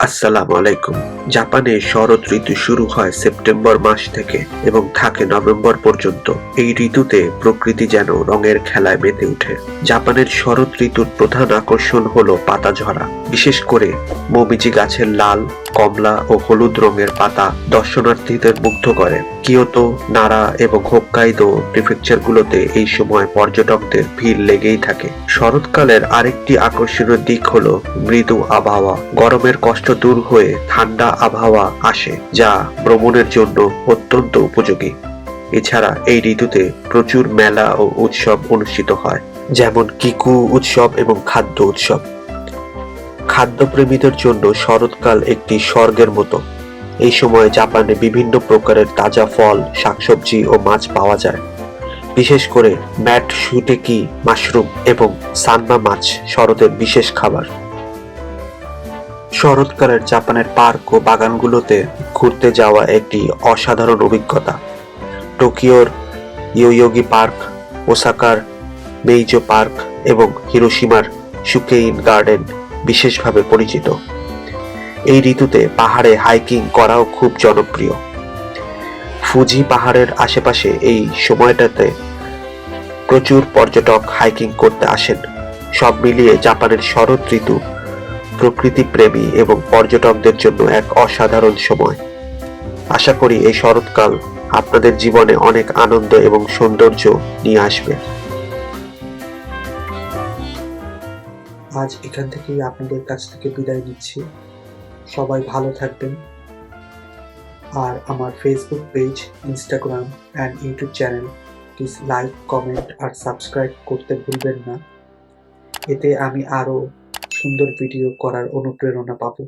আসসালামু আলাইকুম। জাপানে শরৎ ঋতু শুরু হয় সেপ্টেম্বর মাস থেকে এবং থাকে নভেম্বর পর্যন্ত। এই ঋতুতে প্রকৃতি যেন রঙের খেলায় মেতে ওঠে জাপানের শরৎ ঋতুর প্রধান আকর্ষণ হলো পাতা ঝরা বিশেষ করে মমিজি গাছের লাল, কমলা ও হলুদ রঙের পাতা দর্শনার্থীদের মুগ্ধ করে। কিয়োতো, নারা এবং হোক্কাইদো প্রিফেকচারগুলোতে এই সময় পর্যটকদের ভিড় লেগেই থাকে। শরৎকালের আরেকটি আকর্ষণীয় দিক হলো মৃদু আবহাওয়া। গরমের কষ্ট দূর হয়ে ঠান্ডা আবহাওয়া আসে, যা ভ্রমণের জন্য অত্যন্ত উপযোগী। এছাড়া এই ঋতুতে প্রচুর মেলা ও উৎসব অনুষ্ঠিত হয়, যেমন কিকু উৎসব এবং খাদ্য উৎসব। খাদ্যপ্রেমীদের জন্য শরৎকাল একটি স্বর্গের মতো। এই সময় জাপানে বিভিন্ন প্রকারের তাজা ফল, শাকসবজি ও মাছ পাওয়া যায়। বিশেষ করে ম্যাট সুটেকি মাশরুম এবং সান্না মাছ শরতের বিশেষ খাবার। শরৎকালের জাপানের পার্ক ও বাগানগুলোতে ঘুরতে যাওয়া একটি অসাধারণ অভিজ্ঞতা। টোকিওর ইয়োয়োগি পার্ক, ওসাকার মেইজো পার্ক এবং হিরোশিমার সুকেইন গার্ডেন বিশেষভাবে পরিচিত। এই ঋতুতে পাহাড়ে হাইকিং করাও খুব জনপ্রিয়। ফুজি পাহাড়ের আশেপাশে এই সময়টাতে প্রচুর পর্যটক হাইকিং করতে আসেন। সব মিলিয়ে জাপানের শরৎ ঋতু প্রকৃতি প্রেমী এবং পর্যটকদের জন্য এক অসাধারণ সময়। আশা করি এই শরৎকাল আপনাদের জীবনে অনেক আনন্দ এবং সৌন্দর্য নিয়ে আসবে। আজ এখান থেকেই আপনাদের কাছ থেকে বিদায় নিচ্ছি। সবাই ভালো থাকবেন। আর আমার Facebook page Instagram and YouTube channel please like comment R subscribe করতে ভুলবেন না। এতে আমি আরও সুন্দর ভিডিও করার অনুপ্রেরণা পাবো।